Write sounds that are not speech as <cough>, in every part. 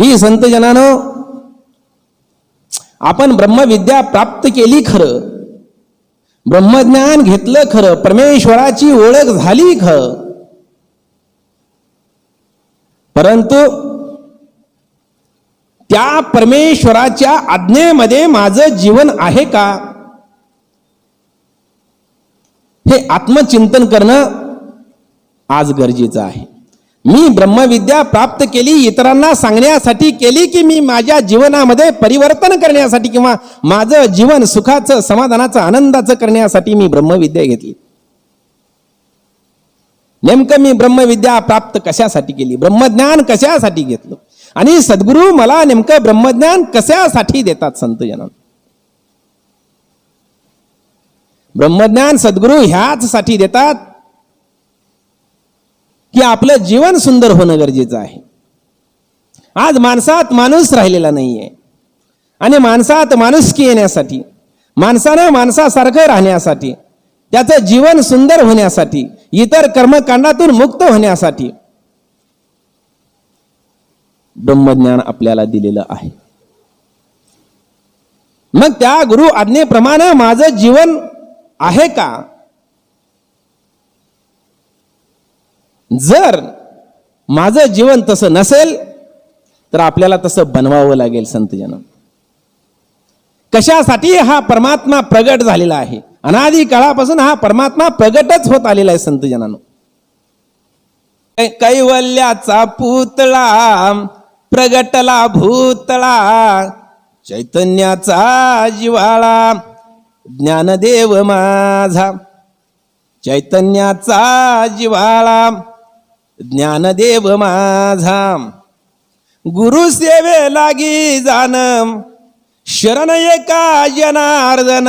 ही संत जनानं आपण ब्रह्मविद्या प्राप्त केली खरं ब्रह्मज्ञान घेतलं खरं परमेश्वराची ओळख झाली खरं. परंतु त्या परमेश्वराच्या आज्ञेमध्ये माझं जीवन आहे का? हे आत्मचिंतन करणं आज गरजेचं आहे. मी ब्रह्मविद्या प्राप्त केली इतरांना सांगण्यासाठी केली की मी माझ्या जीवनामध्ये परिवर्तन करण्यासाठी किंवा माझं जीवन सुखाचं समाधानाचं आनंदाचं करण्यासाठी मी ब्रह्मविद्या घेतली. नेमकं मी ब्रह्मविद्या प्राप्त कशासाठी केली? ब्रह्मज्ञान कशासाठी घेतलं? आणि सद्गुरू मला नेमकं ब्रह्मज्ञान कशासाठी देतात संत ब्रह्मज्ञान सद्गुरू ह्याच साठी देतात की आपलं जीवन सुंदर होणं गरजेचं आहे. आज माणसात माणूस राहिलेला नाहीये. आणि माणसात माणुसकी येण्यासाठी माणसानं माणसासारखं राहण्यासाठी त्याचं जीवन सुंदर होण्यासाठी इतर कर्मकांडातून मुक्त होण्यासाठी ब्रह्मज्ञान आपल्याला दिलेलं आहे. मग त्या गुरु आज्ञेप्रमाणे माझं जीवन आहे का? जर माझं जीवन तसं नसेल तर आपल्याला तसं बनवावं लागेल संतजन कशासाठी हा परमात्मा प्रगट झालेला आहे? अनादी काळापासून हा परमात्मा प्रगटच होत आलेला आहे संतजनानं कैवल्याचा पुतळा प्रगटला भूतळा चैतन्याचा जिवाळा ज्ञानदेव माझा चैतन्याचा जिवाळा ज्ञानदेव माझा गुरु सेवे लागी जाण शरण एका जनार्दन.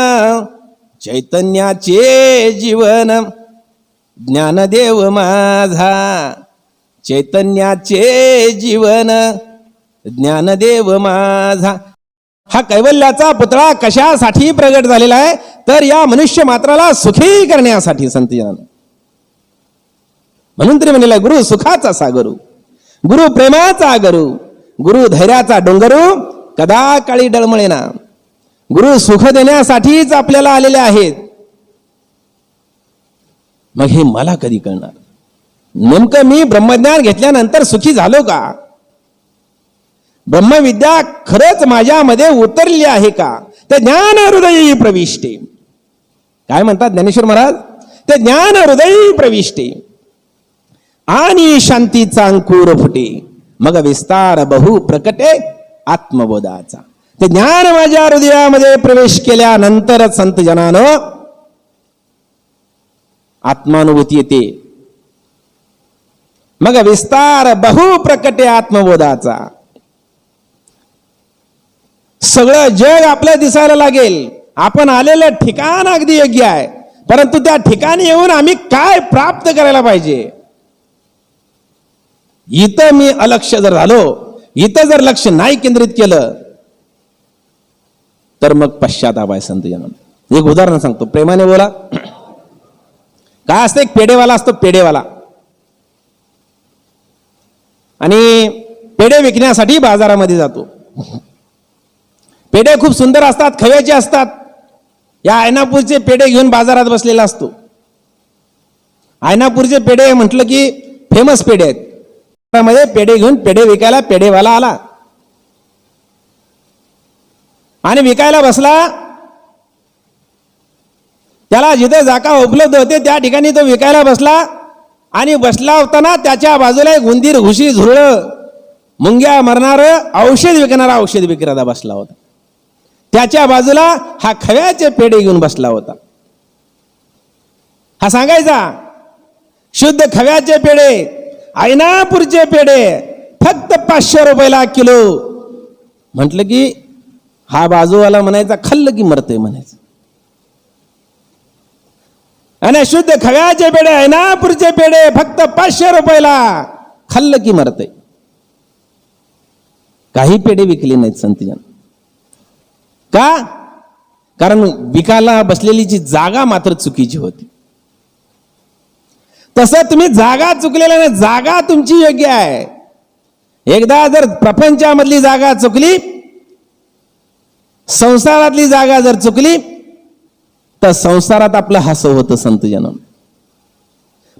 चैतन्याचे जीवन. ज्ञानदेव माझा. चैतन्याचे जीवन. ज्ञानदेव माझा. हा कैवल्याचा पुतळा कशासाठी प्रगट झालेला आहे? तर या मनुष्य मात्राला सुखी करण्यासाठी संत जनानं म्हणून तरी म्हणलेला गुरु सुखाचा सागरू गुरु प्रेमाचा गरू गुरु धैर्याचा डोंगरू कदा काळी डळमळेना. गुरु सुख देण्यासाठीच आपल्याला आलेले आहेत. मग हे मला कधी कळणार? नेमकं मी ब्रह्मज्ञान घेतल्यानंतर सुखी झालो का? ब्रह्मविद्या खरंच माझ्यामध्ये उतरली आहे का? ते ज्ञान हृदयी प्रविष्टे. काय म्हणतात ज्ञानेश्वर महाराज? ते ज्ञान हृदयी प्रविष्टे. आणि शांतीचा अंकुर फुटे. मग विस्तार बहु प्रकटे आत्मबोधाचा. ते ज्ञान माझ्या हृदयामध्ये प्रवेश केल्यानंतर संत जनानं आत्मानुभूती येते. मग विस्तार बहु प्रकटे आत्मबोधाचा. सगळं जग आपल्या दिसायला लागेल. आपण आलेलं ठिकाण अगदी योग्य आहे. परंतु त्या ठिकाणी येऊन आम्ही काय प्राप्त करायला पाहिजे? इथं मी अलक्ष जर झालो इथं जर लक्ष नाही केंद्रित केलं तर मग पश्चाताप आहे संत एक उदाहरण सांगतो. प्रेमाने बोला. <clears throat> काय असतं? एक पेढेवाला असतो पेढेवाला. आणि पेढे विकण्यासाठी बाजारामध्ये जातो. पेढे खूप सुंदर असतात खव्याचे असतात. या आयनापूरचे पेढे घेऊन बाजारात बसलेला असतो. आयनापूरचे पेढे म्हटलं की फेमस पेढे आहेत. मध्ये पेढे घेऊन पेढे विकायला पेढेवाला आला. आणि विकायला बसला. त्याला जिथे जागा उपलब्ध होते त्या ठिकाणी तो विकायला बसला. आणि बसला होताना त्याच्या बाजूला एक उंदीर घुशी झुरळ मुंग्या मरणार औषध विकणारा औषध विक्रेता बसला होता. त्याच्या बाजूला हा खव्याचे पेढे घेऊन बसला होता. हा सांगायचा शुद्ध खव्याचे पेढे ऐनापूरचे पेढे फक्त पाचशे रुपयाला किलो. म्हटलं की हा बाजूवाला म्हणायचा खाल्लं की मरतय म्हणायचं. आणि शुद्ध खव्याचे पेढे ऐनापूरचे पेढे फक्त पाचशे रुपयाला खाल्लं की मरतय. काही पेढे विकले नाहीत संतजन. का? कारण विकायला बसलेली जी जागा मात्र चुकीची होती. तसं तुम्ही जागा चुकलेल्या नाही जागा तुमची योग्य आहे. एकदा जर प्रपंचामधली जागा चुकली संसारातली जागा जर चुकली तर संसारात आपलं हसं होतं संतजन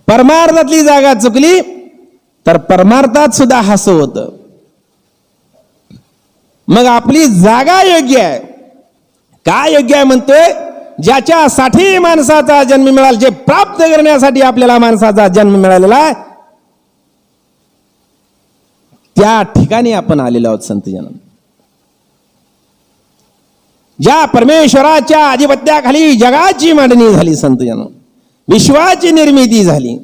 परमार्थातली जागा चुकली तर परमार्थात सुद्धा हसं होतं. मग आपली जागा योग्य आहे. काय योग्य आहे म्हणतोय? ज्याच्यासाठी माणसाचा जन्म मिळाला जे प्राप्त करण्यासाठी आपल्याला माणसाचा जन्म मिळालेला आहे त्या ठिकाणी आपण आलेलो आहोत संत जन ज्या परमेश्वराच्या आधिपत्याखाली जगाची मांडणी झाली संत जन विश्वाची निर्मिती झाली.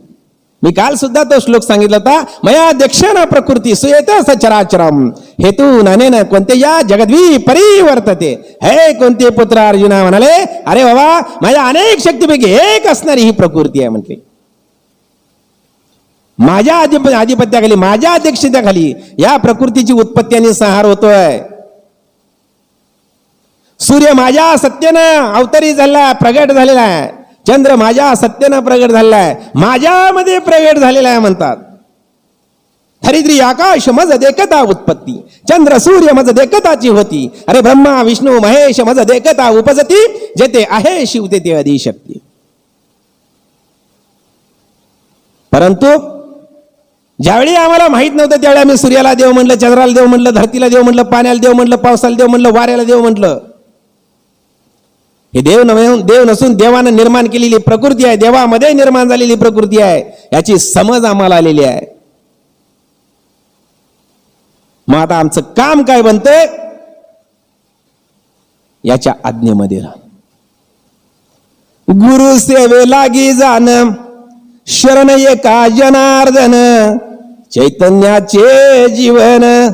मी काल सुद्धा तो श्लोक सांगितला होता मया दक्षिण प्रकृती सुयत सचराचरम. हेतू नानेन कोणते या जगद्वी परिवर्तते. हे कोणते पुत्र अर्जुना म्हणाले अरे बाबा माझ्या अनेक शक्तीपैकी एक असणारी ही प्रकृती आहे म्हटली. माझ्या अधिप आधिपत्याखाली माझ्या अध्यक्षतेखाली या प्रकृतीची उत्पत्ती आणि संहार होतोय. सूर्य माझ्या सत्तेनं अवतरी झाला प्रगट झालेला आहे. चंद्र माझ्या सत्तेनं प्रगट झालेला आहे. माझ्यामध्ये प्रगट झालेला आहे म्हणतात. हरिद्री आकाश मज देखता उत्पत्ती चंद्र सूर्य मज देखताची होती अरे ब्रह्मा विष्णू महेश मज देखता उपजती जेते आहे शिव ते अधिशक्ती परंतु ज्यावेळी आम्हाला माहीत नव्हतं त्यावेळी आम्ही सूर्याला देव म्हणलं चंद्राला देव म्हणलं धरतीला देव म्हणलं पाण्याला देव म्हणलं पावसाला देव म्हणलं वाऱ्याला देव म्हणलं. हे देव नव्हे देव नसून देवानं निर्माण केलेली प्रकृती आहे देवामध्ये निर्माण झालेली प्रकृती आहे याची समज आम्हाला आलेली आहे. मग आता आमचं काम काय बनतंय? याच्या आज्ञेमध्ये राहा. गुरु सेवे लागी जाण शरण एका जनार्दन चैतन्याचे जीवन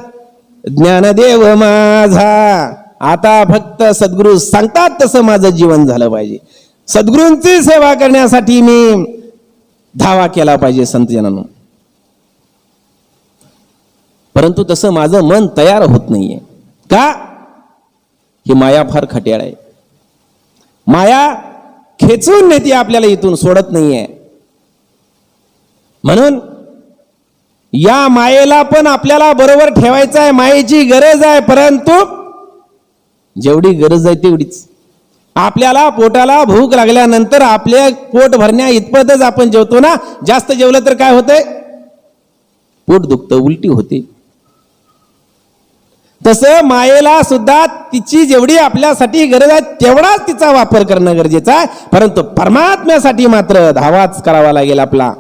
ज्ञानदेव माझा. आता फक्त सद्गुरु सांगतात तसं माझं जीवन झालं पाहिजे. सद्गुरूंची सेवा करण्यासाठी मी धावा केला पाहिजे संतजनानं. परंतु तसं माझं मन तयार होत नाहीये. का? ही माया फार खट्याळ आहे. माया खेचून नेते आपल्याला इथून सोडत नाहीये. म्हणून या मायेला पण आपल्याला बरोबर ठेवायचं आहे मायेची गरज आहे परंतु जेवढी गरज आहे तेवढीच. आपल्याला पोटाला भूक लागल्यानंतर आपले पोट भरण्या इतपतच आपण जेवतो ना जास्त जेवलं तर काय होतंय? पोट दुखतं उलटी होते. तसं मायेला सुद्धा तिची जेवढी आपल्यासाठी गरज आहे तेवढाच तिचा वापर करणं गरजेचं आहे. परंतु परमात्म्यासाठी मात्र धावाच करावा लागेल आपला.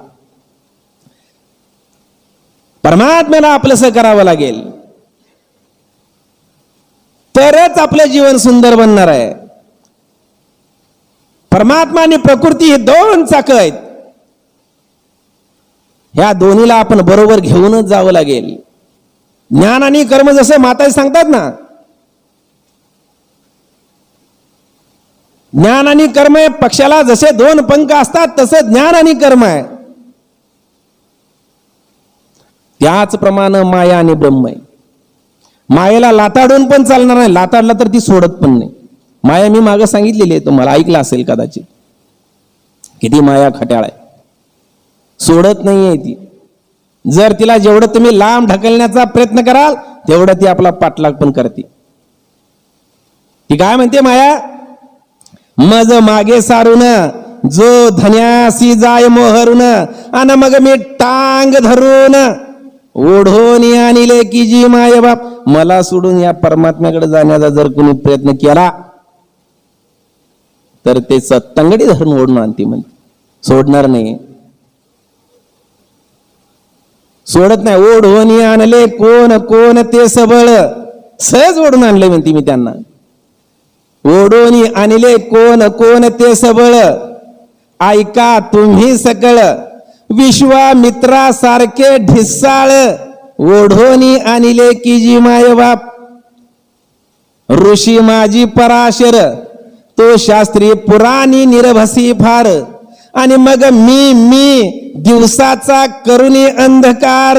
परमात्म्याला आपलंसं करावं लागेल. तरच आपलं जीवन सुंदर बनणार आहे. परमात्मा आणि प्रकृती हे दोन चाक आहेत. ह्या दोन्हीला आपण बरोबर घेऊनच जावं लागेल. ज्ञान आणि कर्म जसं माता सांगतात ना ज्ञान आणि कर्म हे पक्षाला जसे दोन पंख असतात तसं ज्ञान आणि कर्म आहे. त्याचप्रमाणे माया आणि ब्रह्म आहे. मायेला लाताडून पण चालणार नाही लाताडला तर ती सोडत पण नाही. माया मी मागं सांगितलेली आहे तुम्हाला ऐकलं असेल कदाचित. किती माया खट्याळ आहे. सोडत नाहीये ती. जर तिला जेवढं तुम्ही लांब ढकलण्याचा प्रयत्न कराल तेवढं ती आपला पाठलाग पण करते. ती काय म्हणते माया? मज मागे सारून जो धन्यासी जाय मोहरून अन मग मी टांग धरून ओढून आणले की जी माय बाप. मला सोडून या परमात्म्याकडे जाण्याचा जर कोणी प्रयत्न केला तर ते सत्तंगडी धरून ओढून आणते म्हणते. सोडणार नाही. सोडत नाही. ओढून आणले. कोण कोण ते सबळ. सहज ओढून आणले म्हणते मी त्यांना. ओढून आणले. कोण कोण ते सबळ. ऐका तुम्ही सकळ. विश्वामित्रासारखे ढिसाळ. ओढोनी आणले की जी माय बाप. ऋषी माझी पराशर. तो शास्त्री पुराणी निरभसी फार. आणि मग मी मी दिवसाचा करुणी अंधकार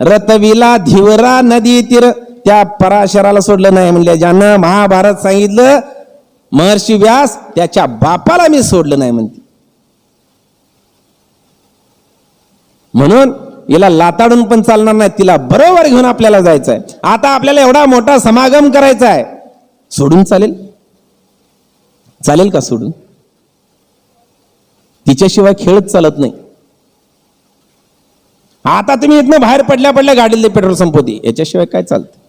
रतविला धिवरा नदी तीर त्या पराशराला सोडलं नाही म्हणले. ज्यानं महाभारत सांगितलं महर्षी व्यास त्याच्या बापाला मी सोडलं नाही म्हणते. म्हणून हिला लाताडून पण चालणार नाही तिला बरोबर घेऊन आपल्याला जायचं आहे आता आपल्याला एवढा मोठा समागम करायचा आहे सोडून चालेल? चालेल का सोडून? तिच्याशिवाय खेळच चालत नाही. आता तुम्ही इथनं बाहेर पडल्या पडल्या गाडीतले पेट्रोल संपवते याच्याशिवाय काय चालतं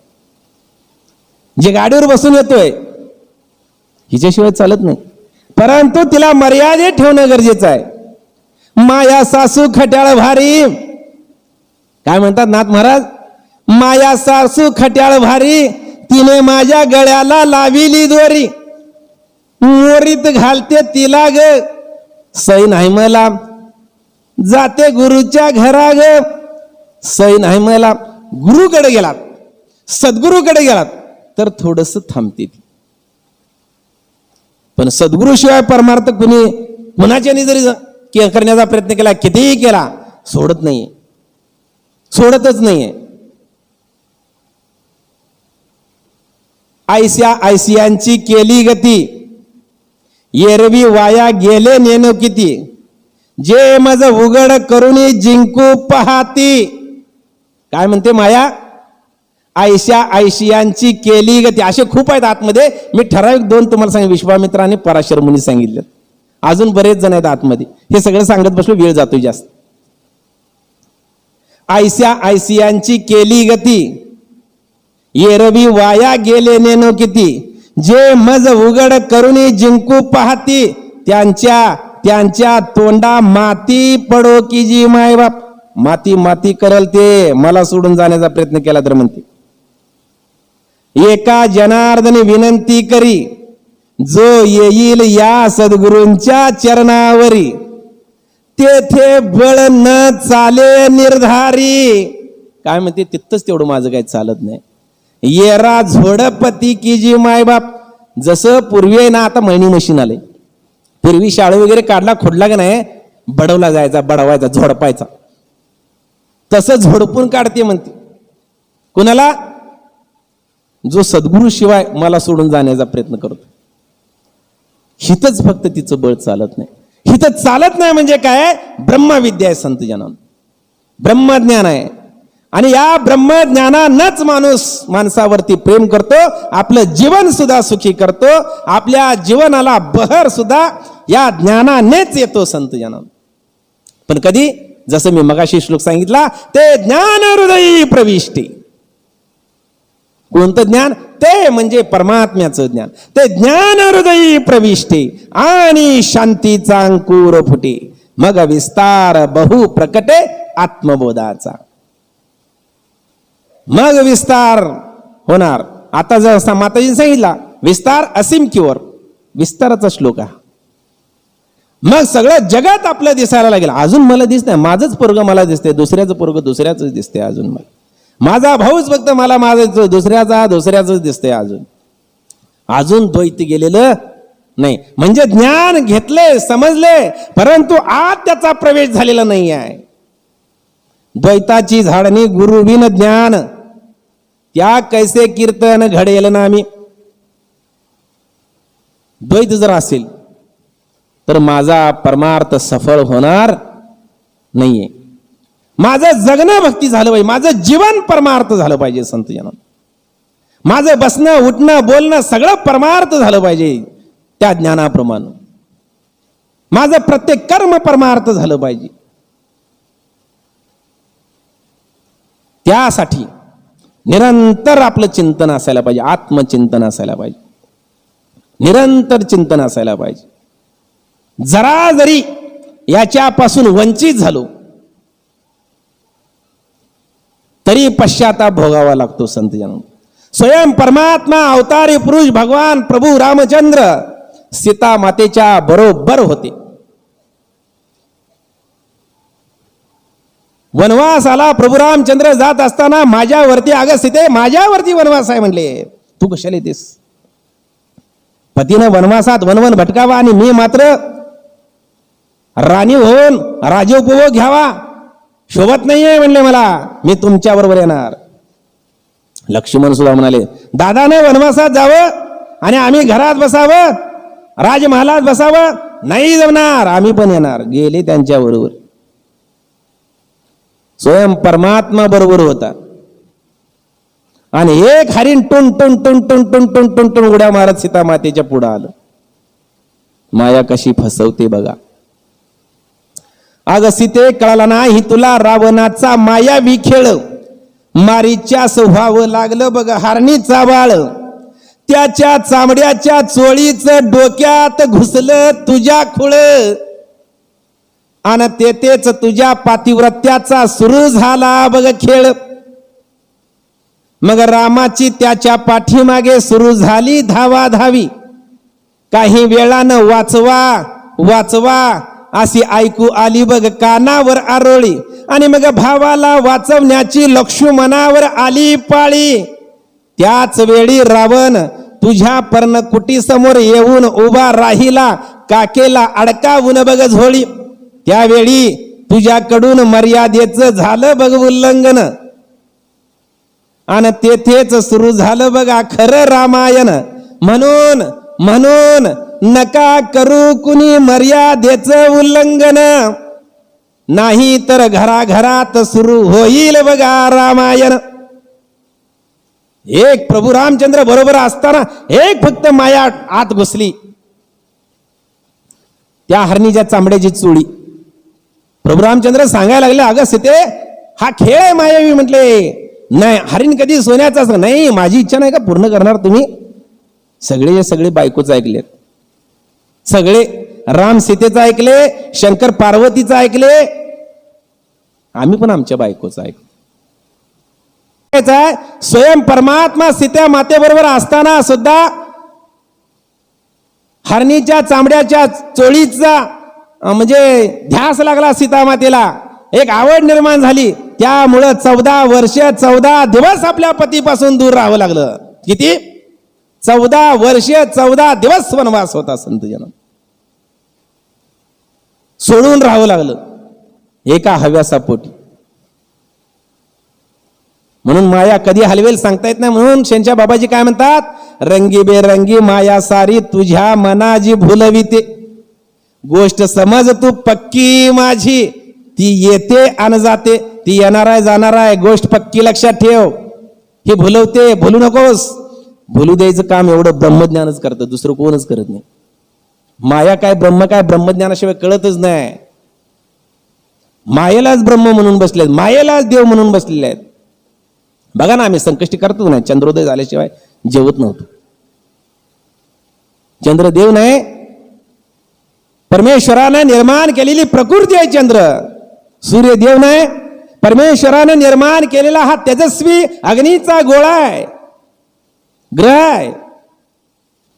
जे गाडीवर बसून येतोय हिच्याशिवाय चालत नाही. परंतु तिला मर्यादेत ठेवणं गरजेचं आहे. माया सासू खट्याळ भारी. काय म्हणतात नाथ महाराज? माया सासू खट्याळ भारी तिने माझ्या गळ्याला लाविली दोरी. मोरीत घालते तिला ग. सैन नाही मला. जाते गुरुच्या घरा ग सै नाही मला. गुरुकडे गेलात. सद्गुरूकडे गेलात. तर थोडस थांबते ती. पण सद्गुरूशिवाय परमार्थ कुणी कुणाच्याने जरी करण्याचा प्रयत्न केला कितीही केला सोडत नाहीये. सोडतच नाहीये. आयस्या आयसियांची केली गती. एरवी वाया गेले नेनो किती? जे मज उघड करून जिंकू पहाती. काय म्हणते माया? आयशा आयशियांची केली गती असे खूप आहेत आतमध्ये. मी ठराविक दोन तुम्हाला सांग विश्वामित्र आणि पराशर मुनी सांगितलं अजून बरेच जण आहेत आतमध्ये. हे सगळं सांगत बसलो वेळ जातोय जास्त. आयशा आयसियांची केली गती. एरवी वाया गेले नेनो किती? जे मज उघड करून जिंकू पाहती त्यांच्या त्यांच्या तोंडा माती पडो की जी मायबाप. माती माती करल ते मला सोडून जाण्याचा प्रयत्न केला तर म्हणते. एका जनार्दनी विनंती करी जो येईल या सद्गुरूंच्या चरणावरी तेथे बळ न चाले निर्धारी. काय म्हणते तिथंच तेवढं माझं काही चालत नाही. येरा झोडपती की जी मायबाप? जसं पूर्वी आहे ना आता मळणी मशीन आले. पूर्वी शाळे वगैरे काढला खोडला का नाही? बडवला जायचा बडवायचा झोडपायचा. तसं झोडपून काढते म्हणते. कुणाला? जो सद्गुरू शिवाय मला सोडून जाण्याचा प्रयत्न करतो. हितच फक्त तिचं बळ चालत नाही. हित चालत नाही म्हणजे काय? ब्रह्मविद्या आहे संत जनान. ब्रह्मज्ञान आहे. आणि या ब्रह्मज्ञानानंच माणूस माणसावरती प्रेम करतो आपलं जीवन सुद्धा सुखी करतो आपल्या जीवनाला बहर सुद्धा या ज्ञानानेच येतो संत जनान पण कधी? जसं मी मगाशी श्लोक सांगितला ते ज्ञान हृदयी प्रविष्टी. कोणतं ज्ञान? ते म्हणजे परमात्म्याचं ज्ञान. ते ज्ञान हृदयी प्रविष्टी आणि शांतीचा अंकुर फुटे. मग विस्तार बहु प्रकटे आत्मबोधाचा. मग विस्तार होणार. आता जर माताजीने सांगितला विस्तार असीम किवर विस्ताराचा श्लोक आहे. मग सगळं जगात आपलं दिसायला लागेल. अजून मला दिसत नाही माझंच पोरग मला दिसते दुसऱ्याचं पोरग दुसऱ्याच दिसते अजून मला. माझा भाऊच फक्त मला माझा दुसऱ्याचा दुसऱ्याच दिसते अजून. अजून द्वैत गेलेलं नाही. म्हणजे ज्ञान घेतले समजले परंतु आत त्याचा प्रवेश झालेला नाही आहे द्वैताची झाडणी गुरुविन ज्ञान. त्या कैसे कीर्तन घडेल ना आम्ही द्वैत जर असेल तर माझा परमार्थ सफळ होणार नाहीये. माझं जगणं भक्ती झालं पाहिजे माझं जीवन परमार्थ झालं पाहिजे संत जन माझं बसणं उठणं बोलणं सगळं परमार्थ झालं पाहिजे त्या ज्ञानाप्रमाणे. माझं प्रत्येक कर्म परमार्थ झालं पाहिजे. त्यासाठी निरंतर आपलं चिंतन असायला पाहिजे आत्मचिंतन असायला पाहिजे. निरंतर चिंतन असायला पाहिजे. जरा जरी याच्यापासून वंचित झालो तरी पश्चाताप भोगावा लागतो संतजन स्वयं परमात्मा अवतारी पुरुष भगवान प्रभू रामचंद्र सीता मातेच्या बरोबर होते. वनवासाला प्रभू रामचंद्र जात असताना माझ्यावरती आगस तिथे माझ्यावरती वनवास आहे म्हणले. तू कशाला येतेस? पतीनं वनवासात वनवन भटकावा आणि मी मात्र राणी होऊन राजोपभोग घ्यावा. शोभत नाहीये म्हणले मला. मी तुमच्या बरोबर येणार. लक्ष्मण सुद्धा म्हणाले दादाने वनवासात जावं आणि आम्ही घरात बसावं राजमहालात बसावं नाही जमणार आम्ही पण येणार. गेले त्यांच्या बरोबर स्वयं परमात्मा बरोबर होता. आणि एक हरिण टुन टुन टुन टुन टुन टुन टुन टुन उड्या मारत सीता मातेच्या पुढे आलं. माया कशी फसवते बघा. अग सीते कळाला नाही तुला रावणाचा माया विखेळ. मारीच्या स्वभाव लागलं बघ हारणीचा बाळ. त्याच्या चामड्याच्या चोळीचं डोक्यात घुसलं तुझ्या खुळ. आणि तेथेच तुझ्या पातिव्रत्याचा सुरू झाला. बघ खेळ. मग रामाची त्याच्या पाठीमागे सुरू झाली धावा धावी काही वेळानं वाचवा वाचवा अशी ऐकू आली बघ कानावर आरोळी. आणि मग भावाला वाचवण्याची लक्ष्मणावर आली पाळी. त्याच वेळी रावण तुझ्या पर्णकुटी समोर येऊन उभा राहिला काकेला अडकावून बघ झोळी. त्यावेळी तुझ्याकडून मर्यादेचं झालं बघ उल्लंघन. आणि तेथेच सुरू झालं बघा खरं रामायण. म्हणून म्हणून नका करू कुणी मर्यादेचं उल्लंघन. नाही तर घराघरात सुरू होईल बघा रामायण. एक प्रभू रामचंद्र बरोबर असताना एक फक्त माया आत घुसली. त्या हरणीच्या चांबड्याची चोळी प्रभू रामचंद्र सांगायला लागले अगं सीते हा खेळ आहे मायावी म्हटले नाही हरिण कधी सोन्याचा नाही. माझी इच्छा नाही का पूर्ण करणार तुम्ही? सगळे सगळे बायकोच ऐकलेत सगळे राम सीतेचं ऐकले शंकर पार्वतीचं ऐकले. आम्ही पण आमच्या बायकोचं ऐकलो आहे, स्वयं परमात्मा सीत्या मातेबरोबर असताना सुद्धा हरणीच्या चामड्याच्या चोळीचा म्हणजे ध्यास लागला सीतामातेला. एक आवड निर्माण झाली. त्यामुळं चौदा वर्ष चौदा दिवस आपल्या पतीपासून दूर राहावं लागलं. किती? चौदा वर्ष चौदा दिवस वनवास होता संत जन सोडून राहावं लागलं. एका हव्यासापोटी म्हणून माया कधी हलवेल सांगता येत नाही. म्हणून शेंच्या बाबाजी काय म्हणतात? रंगी बेरंगी माया सारी तुझ्या मनाजी भुलविते. गोष्ट समज तू पक्की माझी. ती येते आणि जाते. ती येणार आहे जाणार आहे. गोष्ट पक्की लक्षात ठेव. हे भुलवते भुलू नकोस. भुलू द्यायचं काम एवढं ब्रह्मज्ञानच करतं दुसरं कोणच करत नाही. माया काय ब्रह्म काय ब्रह्मज्ञानाशिवाय कळतच नाही. मायेलाच ब्रह्म म्हणून बसलेत मायेलाच देव म्हणून बसलेले आहेत. बघा ना आम्ही संकष्टी करतो ना चंद्रोदय झाल्याशिवाय जेवत नव्हतो. चंद्रदेव नाही परमेश्वरानं निर्माण केलेली प्रकृती आहे चंद्र. सूर्यदेव नाही परमेश्वरानं निर्माण केलेला हा तेजस्वी अग्नीचा गोळा आहे. ग्रह आहे.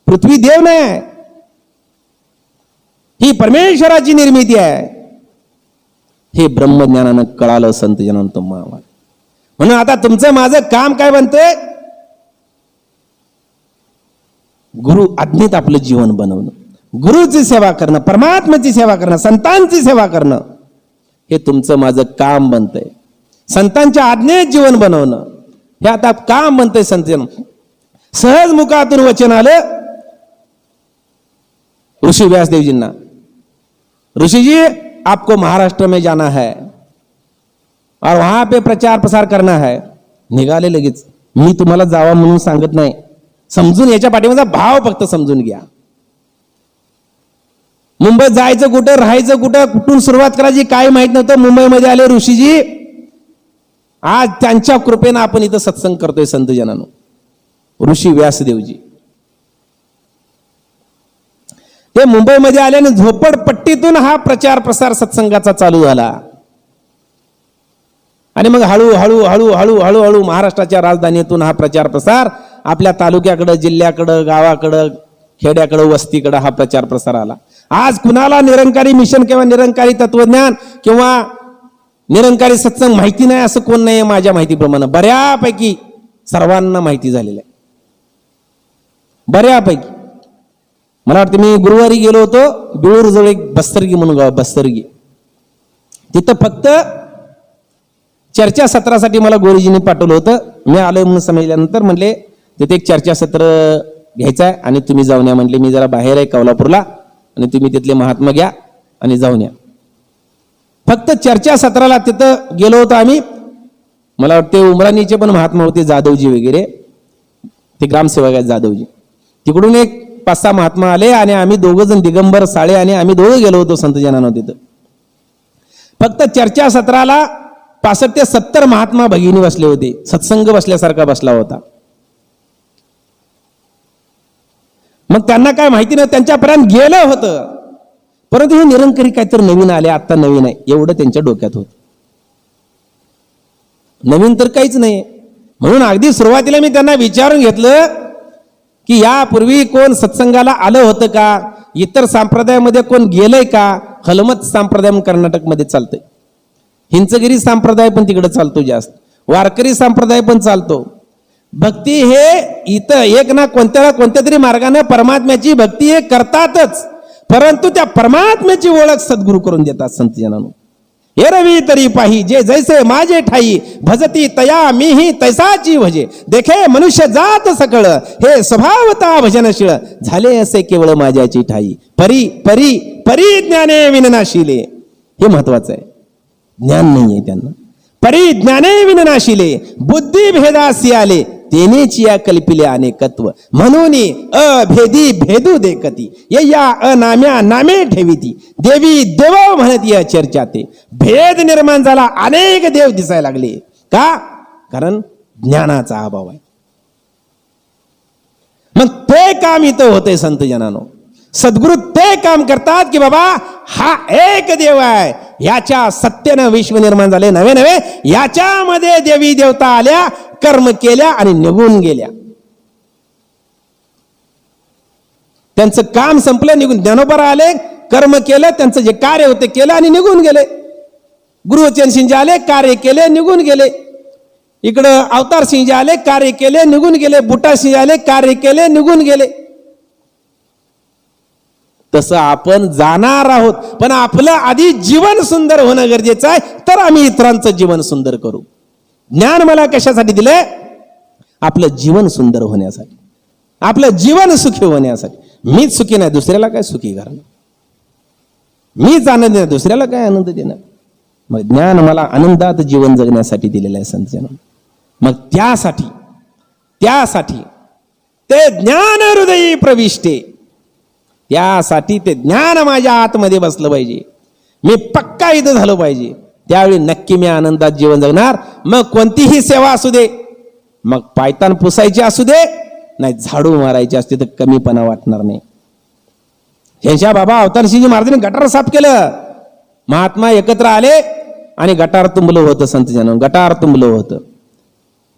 पृथ्वी देव नाही. ही परमेश्वराची निर्मिती आहे. हे ब्रह्मज्ञानानं कळालं संत जनांत म्हणून आता तुमचं माझं काम काय बनतंय? गुरु आज्ञेत आपलं जीवन बनवणं. गुरुची सेवा करणं परमात्म्याची सेवा करणं संतांची सेवा करणं हे तुमचं माझं काम बनतंय. संतांच्या आज्ञेत जीवन बनवणं हे आता काम बनतंय संत सहज मुखातून वचन आलं ऋषी व्यासदेवजींना. ऋषिजी आपको महाराष्ट्र में जाना है. और वहां पे प्रचार प्रसार करना है. निघाले लगेच. मी तुम्हाला जावा म्हणून सांगत नाही. समजून याच्या पाठीमाचा भाव फक्त समजून घ्या. मुंबईत जायचं कुठं राहायचं कुठं कुठून सुरुवात करायची काय माहीत नव्हतं. मुंबईमध्ये आले ऋषीजी. आज त्यांच्या कृपेनं आपण इथं सत्संग करतोय संतजनानं. ऋषी व्यासदेवजी. ते मुंबईमध्ये आल्याने झोपडपट्टीतून हा प्रचार प्रसार सत्संगाचा चालू झाला. आणि मग हळूहळू हळू हळू महाराष्ट्राच्या राजधानीतून हा प्रचार प्रसार आपल्या तालुक्याकडं जिल्ह्याकडं गावाकडं खेड्याकडं वस्तीकडं हा प्रचार प्रसार आला. आज कुणाला निरंकारी मिशन किंवा निरंकारी तत्वज्ञान किंवा निरंकारी सत्संग माहिती नाही असं कोण नाही माझ्या माहितीप्रमाणे. बऱ्यापैकी सर्वांना माहिती झालेलं आहे. बऱ्यापैकी. मला वाटतं मी गुरुवारी गेलो होतो बिळूरजवळ एक बस्तरगी म्हणून गाव बस्तरगी. तिथं फक्त चर्चा सत्रासाठी मला गोरीजींनी पाठवलं होतं. मी आलोय म्हणून समजल्यानंतर म्हणले तिथे एक चर्चासत्र घ्यायचं आहे आणि तुम्ही जाऊन या म्हणले मी जरा बाहेर आहे कोल्हापूरला आणि तुम्ही तिथले महात्मा घ्या आणि जाऊन या. फक्त चर्चा सत्राला तिथं गेलो होतो आम्ही. मला वाटते उमराणीचे पण महात्मा होते जाधवजी वगैरे. ते ग्रामसेवक आहेत जाधवजी. तिकडून एक पाच सहा महात्मा आले आणि आम्ही दोघं जण दिगंबर साळे आणि आम्ही दोघं गेलो होतो संत जनानं तिथं. फक्त चर्चा सत्राला पासष्ट ते सत्तर महात्मा भगिनी बसले होते. सत्संग बसल्यासारखा बसला होता. मग त्यांना काय माहिती नाही त्यांच्यापर्यंत गेलं होतं. परंतु हे निरंकरी काहीतरी नवीन आले आत्ता नवीन आहे एवढं त्यांच्या डोक्यात होत. नवीन तर काहीच नाही. म्हणून अगदी सुरुवातीला मी त्यांना विचारून घेतलं की यापूर्वी कोण सत्संगाला आलं होतं का? इतर संप्रदायामध्ये कोण गेलंय का? हलमत संप्रदाय कर्नाटकमध्ये चालतंय. हिंचगिरी संप्रदाय पण तिकडे चालतो जास्त. वारकरी संप्रदाय पण चालतो. भक्ती हे इथं एक ना कोणत्या ना कोणत्या तरी मार्गाने परमात्म्याची भक्ती हे करतातच. परंतु त्या परमात्म्याची ओळख सद्गुरू करून देतात संत जनांनो. हे रवी तरी पाही जे जैसे माझे ठाई भजती तया मीही तैसाची भजे. देखे मनुष्य जात सकळ हे स्वभावता भजनशीळ. झाले असे केवळ माझ्याची ठाई. परी परी परी ज्ञाने विननाशिले. हे महत्वाचं आहे. ज्ञान नाहीये त्यांना. परी ज्ञाने विननाशिले. बुद्धी भेदासी आले तेनेच या कल्पिले अनेकत्व. म्हणून अभेदी भेदू देखती. ये या अनाम्या नामे ठेविती. देवी देव म्हणत या चर्चा ते भेद निर्माण झाला अनेक देव दिसायला लागले. का? कारण ज्ञानाचा अभाव आहे. मग ते काम इथं होते संत जनानो. सद्गुरु ते काम करतात की बाबा हा एक देव आहे. याच्या सत्तेनं विश्व निर्माण झाले नवे नवे याच्यामध्ये देवी देवता आल्या कर्म केल्या आणि निघून गेल्या. त्यांचं काम संपलं निघून ज्ञानोपर आले कर्म केलं त्यांचं जे कार्य होते केलं आणि निघून गेले. गुरुवचन सिंह आले कार्य केले निघून गेले. इकडं अवतार सिंह आले कार्य केले निघून गेले. बुटा सिंह आले कार्य केले निघून गेले. तसं आपण जाणार आहोत. पण आपलं आधी जीवन सुंदर होणं गरजेचं आहे तर आम्ही इतरांचं जीवन सुंदर करू. ज्ञान मला कशासाठी दिलंय? आपलं जीवन सुंदर होण्यासाठी. आपलं जीवन सुखी होण्यासाठी. मीच सुखी नाही दुसऱ्याला काय सुखी करणार? मीच आनंद देणार दुसऱ्याला काय आनंद देणार? मग ज्ञान मला आनंदात जीवन जगण्यासाठी दिलेलं आहे संत मग त्यासाठी त्यासाठी ते ज्ञान हृदयी प्रविष्टे. यासाठी ते ज्ञान माझ्या आतमध्ये बसलं पाहिजे. मी पक्का इथं झालो पाहिजे. त्यावेळी नक्की मी आनंदात जीवन जगणार. मग कोणतीही सेवा असू दे. मग पायतान पुसायची असू दे. नाही झाडू मारायची असते तर कमीपणा वाटणार नाही. ह्यांच्या बाबा अवतारसिंहजी महाराजांनी गटार साफ केलं. महात्मा एकत्र आले आणि गटार तुंबलं होतं संत जन गटार तुंबलं होतं.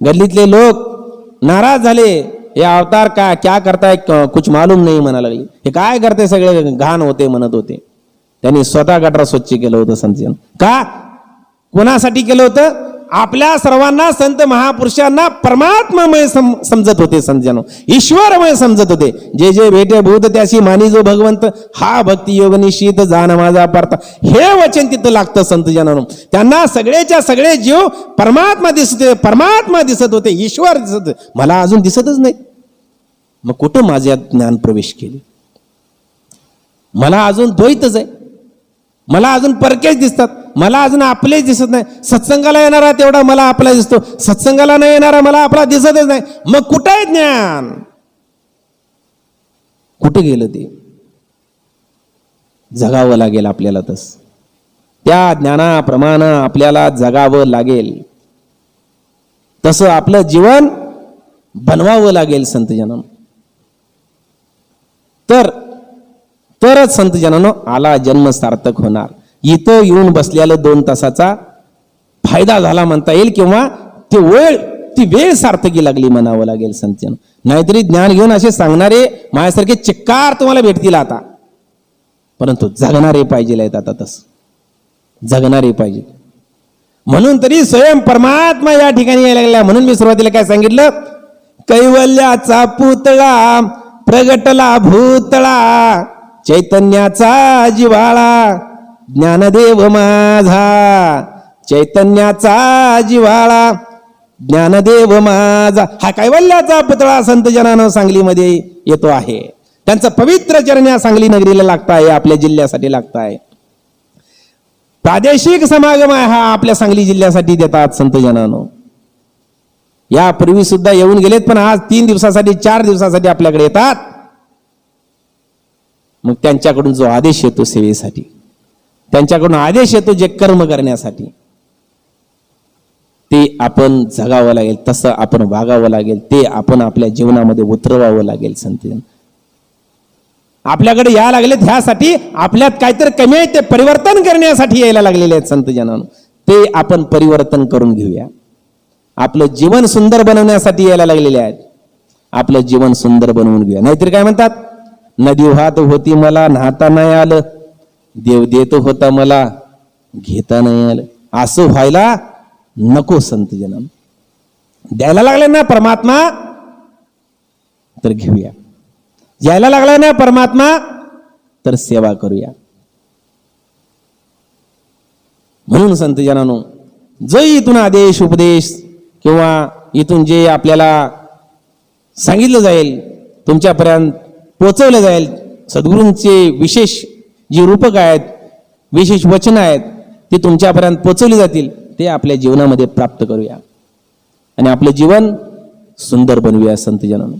गल्लीतले लोक नाराज झाले. हे अवतार का क्या करताय कुछ मालूम नाही म्हणा लागले. हे काय करते सगळे? घाण होते म्हणत होते. त्यांनी स्वतः गटर स्वच्छ केलं होतं संत का? कोणासाठी केलं होतं? आपल्या सर्वांना संत महापुरुषांना परमात्मामय सम समजत होते संतजन ईश्वरमय समजत होते. जे जे भेटे भूत त्याशी मानी जो भगवंत. हा भक्ती योग निश्चित जाण माझा परता हे वचन तिथं लागतं संतजनानं. त्यांना सगळेच्या सगळे जीव परमात्मा दिसत होते परमात्मा दिसत होते ईश्वर दिसत मला अजून दिसतच नाही. मग कुठं माझ्यात ज्ञान प्रवेश केले? मला अजून द्वैतच आहे. मला अजून परकेच दिसतात. मला अजून आपलेच दिसत नाही. सत्संगाला येणारा तेवढा मला आपला दिसतो. सत्संगाला नाही येणारा मला आपला दिसतच नाही. मग कुठं आहे ज्ञान? कुठे गेलं ते? जगावं लागेल आपल्याला तस. त्या ज्ञानाप्रमाणे आपल्याला जगावं लागेल. तसं आपलं जीवन बनवावं लागेल संतजनम तर तरच संत जनानो आला जन्म सार्थक होणार. इथं येऊन बसलेलं दोन तासाचा फायदा झाला म्हणता येईल किंवा ती वेळ ती वेळ सार्थकी लागली म्हणावं लागेल संत जन नाहीतरी ज्ञान घेऊन असे सांगणारे माझ्यासारखे चिक्कार तुम्हाला भेटतील आता. परंतु जगणारे पाहिजे आहेत आता तस. जगणारे पाहिजे म्हणून तरी स्वयं परमात्मा या ठिकाणी यायला लागला म्हणून मी सुरुवातीला काय सांगितलं? कैवल्याचा पुतळा प्रगटला भूतळा चैतन्याचा जिवाळा ज्ञानदेव माझा चैतन्याचा जिवाळा ज्ञानदेव माझा. हा कैवल्याचा पुतळा संत जनानं सांगलीमध्ये येतो आहे. त्यांचं पवित्र चरण्या सांगली नगरीला लागत आहे आपल्या जिल्ह्यासाठी लागत आहे. प्रादेशिक समागम आहे हा आपल्या सांगली जिल्ह्यासाठी देतात संत जनानो. यापूर्वी सुद्धा येऊन गेलेत पण आज तीन दिवसासाठी चार दिवसासाठी आपल्याकडे येतात. मग त्यांच्याकडून जो आदेश येतो सेवेसाठी त्यांच्याकडून आदेश येतो जे कर्म करण्यासाठी ते आपण जगावं लागेल तसं आपण वागावं लागेल ते आपण आपल्या जीवनामध्ये उतरवावं लागेल संतजन आपल्याकडे या लागलेत ह्यासाठी आपल्यात काहीतरी कमी आहे ते परिवर्तन करण्यासाठी यायला लागलेले आहेत संत जनानं. ते आपण परिवर्तन करून घेऊया. आपलं जीवन सुंदर बनवण्यासाठी यायला लागलेले आहेत. आपलं जीवन सुंदर बनवून घेऊया. नाहीतर काय म्हणतात? नदी वाहत होती मला न्हाता नाही आलं. देव देत होता मला घेता नाही आलं. असं व्हायला नको संत जनांनो द्यायला लागले ना परमात्मा? तर घेऊया. यायला लागला ना परमात्मा? तर सेवा करूया. म्हणून संत जनानो जो इथून आदेश उपदेश. किंवा इथून जे आपल्याला सांगितलं जाईल तुमच्यापर्यंत पोचवलं जाईल सद्गुरूंचे विशेष जी रूपक आहेत विशेष वचन आहेत ते तुमच्यापर्यंत पोचवली जातील ते आपल्या जीवनामध्ये प्राप्त करूया. आणि आपलं जीवन सुंदर बनवूया संत जनानो